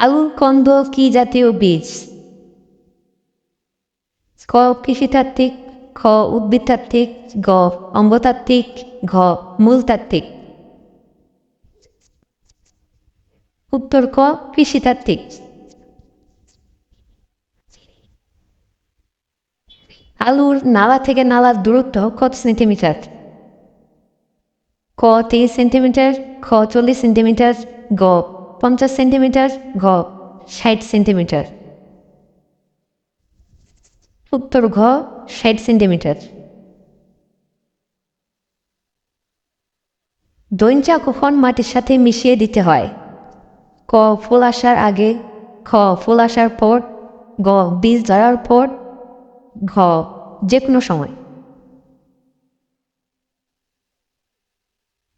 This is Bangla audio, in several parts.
আলু কন্দ কি জাতীয় বীজ? ক, কৃষিতাত্ত্বিক, খ, উদ্ভিদতাত্ত্বিক, গ, অম্বতাত্ত্বিক, ঘ, মূলতাত্ত্বিক। উত্তর ক, কৃষিতাত্ত্বিক। আলুর নালা থেকে নালার দূরত্ব কত সেন্টিমিটার? ক তিরিশ সেন্টিমিটার, খ, চল্লিশ সেন্টিমিটার, গ পঞ্চাশ সেন্টিমিটার, ঘ, ষাট সেন্টিমিটার। উত্তর ঘ, ষাট সেন্টিমিটার। দইঞ্চা কখন মাটির সাথে মিশিয়ে দিতে হয়। ক, ফুল আসার আগে, খ, ফুল আসার পর, গ, বীজ ধরার পর, ঘ যে কোনো সময়।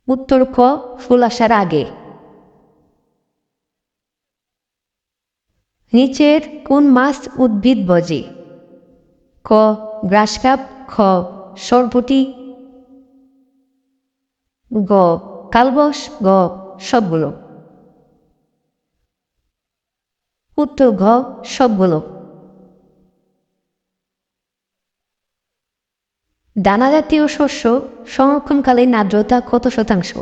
উত্তর ক, ফুল আসার আগে। নিচের কোন মাছ উদ্ভিদ বজে? ক গ্রাসকাপ খ, সরপুটি। গ, কালবস, গ, সবগুলো। উত্তর, ঘ, সবগুলো। দানাজাতীয় শস্য সংরক্ষণকালীন আর্দ্রতা কত শতাংশ?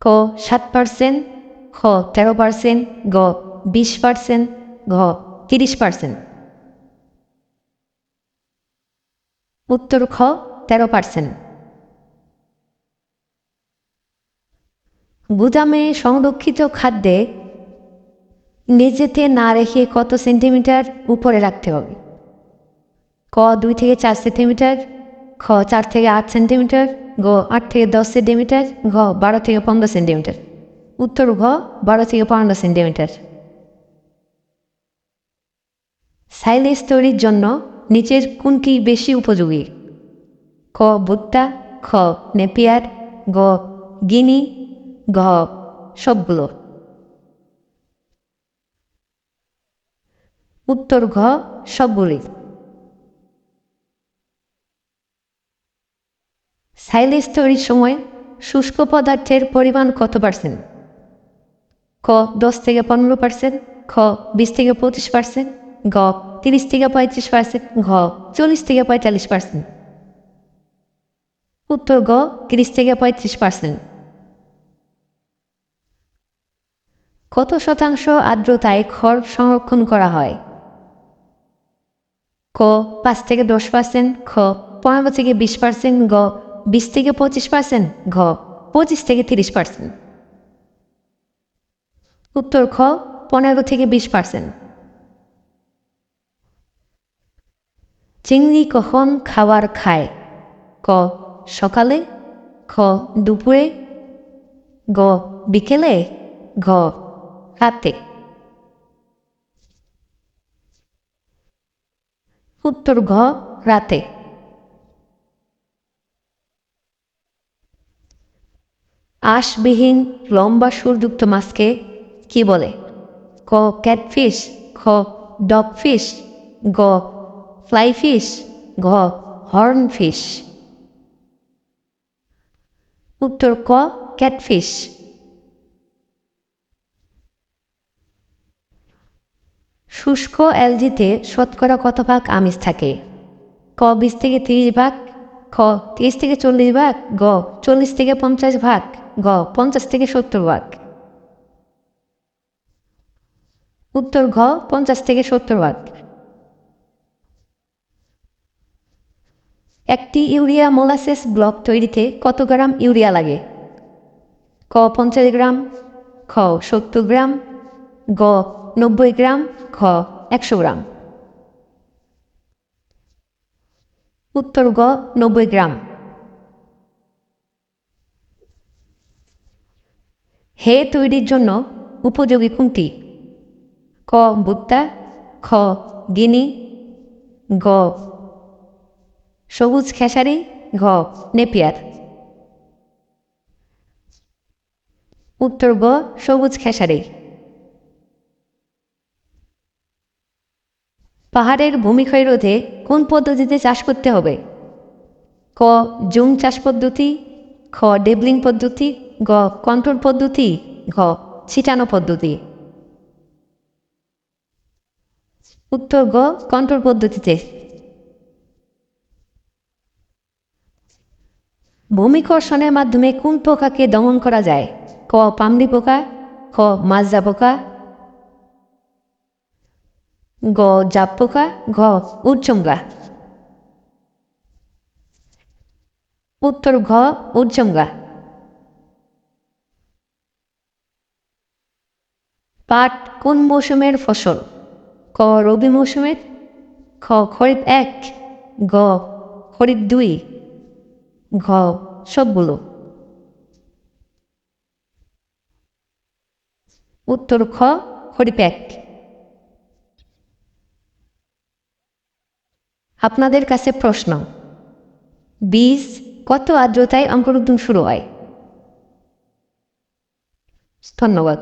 ক, সাত পার্সেন্ট, খ, তেরো পার্সেন্ট, গ বিশ পার্সেন্ট, ঘ, তিরিশ পার্সেন্ট। উত্তর খ, তেরো পার্সেন্ট। গুদামে সংরক্ষিত খাদ্যে মেঝেতে না রেখে কত সেন্টিমিটার উপরে রাখতে হবে? ক, দুই থেকে চার সেন্টিমিটার, খ, চার থেকে আট সেন্টিমিটার, গ, আট থেকে দশ সেন্টিমিটার, ঘ, বারো থেকে পনেরো সেন্টিমিটার। উত্তর ঘ, বারো থেকে পনেরো সেন্টিমিটার। সাইলেজ তৈরির জন্য নিচের কোনটি বেশি উপযোগী? ক, ভুট্টা, খ, নেপিয়ার, গ, গিনি, ঘ, সবগুলো। উত্তর ঘ, সবগুলি। সাইলেজ তৈরির সময় শুষ্ক পদার্থের পরিমাণ কত পার্সেন্ট? ক, দশ থেকে পনেরো পার্সেন্ট, খ, বিশ থেকে পঁচিশ পার্সেন্ট গ, তিরিশ থেকে পঁয়ত্রিশ পার্সেন্ট, ঘ, চল্লিশ থেকে পঁয়তাল্লিশ পার্সেন্ট। উত্তর গ, তিরিশ থেকে পঁয়ত্রিশ পার্সেন্ট। কত শতাংশ আর্দ্রতায় খড় সংরক্ষণ করা হয়? ক, পাঁচ থেকে দশ পার্সেন্ট খ পনেরো থেকে বিশ পার্সেন্ট, গ, বিশ থেকে পঁচিশ পার্সেন্ট, ঘ, পঁচিশ থেকে তিরিশ পার্সেন্ট। উত্তর খ, পনেরো থেকে বিশ পার্সেন্ট। চিংড়ি কখন খাবার খায়? ক, সকালে? খ, দুপুরে? গ, বিকেলে? ঘ, রাতে? উত্তর ঘ, রাতে। আঁশবিহীন লম্বা সুরযুক্ত মাছকে কি বলে? ক, ক্যাটফিশ, খ, ডগফিশ, গ ফ্লাইফিশ ঘ হর্নফিশ উত্তর ক ক্যাটফিশ শুষ্ক অ্যালজিতে শতকরা কত ভাগ আমিষ থাকে? ক, বিশ থেকে তিরিশ ভাগ, খ, তিরিশ থেকে চল্লিশ ভাগ, গ, চল্লিশ থেকে পঞ্চাশ ভাগ, গ, পঞ্চাশ থেকে সত্তর ভাগ। উত্তর ঘ, পঞ্চাশ থেকে সত্তর ভাগ। একটি ইউরিয়া মোলাসেস ব্লক তৈরিতে কত গ্রাম ইউরিয়া লাগে? ক, পঞ্চাশ গ্রাম, খ, সত্তর গ্রাম, গ, নব্বই গ্রাম খ একশো গ্রাম। উত্তর গ, নব্বই গ্রাম। হে তৈরির জন্য উপযোগী কোনটি? ক, ভুট্টা, খ, গিনি, গ সবুজ খেসারি, ঘ, নেপিয়ার। উত্তর গ সবুজ খেসারি। পাহাড়ের ভূমিক্ষয় রোধে কোন পদ্ধতিতে চাষ করতে হবে? ক, জুম চাষ পদ্ধতি, খ, ডেবলিং পদ্ধতি, গ, কন্ট্রোল পদ্ধতি, ঘ, ছিটানো পদ্ধতি। উত্তর গ, কন্ট্রোল পদ্ধতিতে। ভূমিকর্ষণের মাধ্যমে কোন পোকাকে দমন করা যায়? ক পামড়ি পোকা, খ, মাজরা পোকা, গ, জাপ পোকা, ঘ উচ্চমগা উত্তর, ঘ উচ্চমগা পাট কোন মৌসুমের ফসল? ক, রবি মৌসুমের, খ, খরিফ এক, গ, খরিফ দুই। ঘ সবগুলো। উত্তর খ খরিফ এক আপনাদের কাছে প্রশ্ন। বীজ কত আর্দ্রতায় অঙ্কুরোদ্গম শুরু হয়? ধন্যবাদ।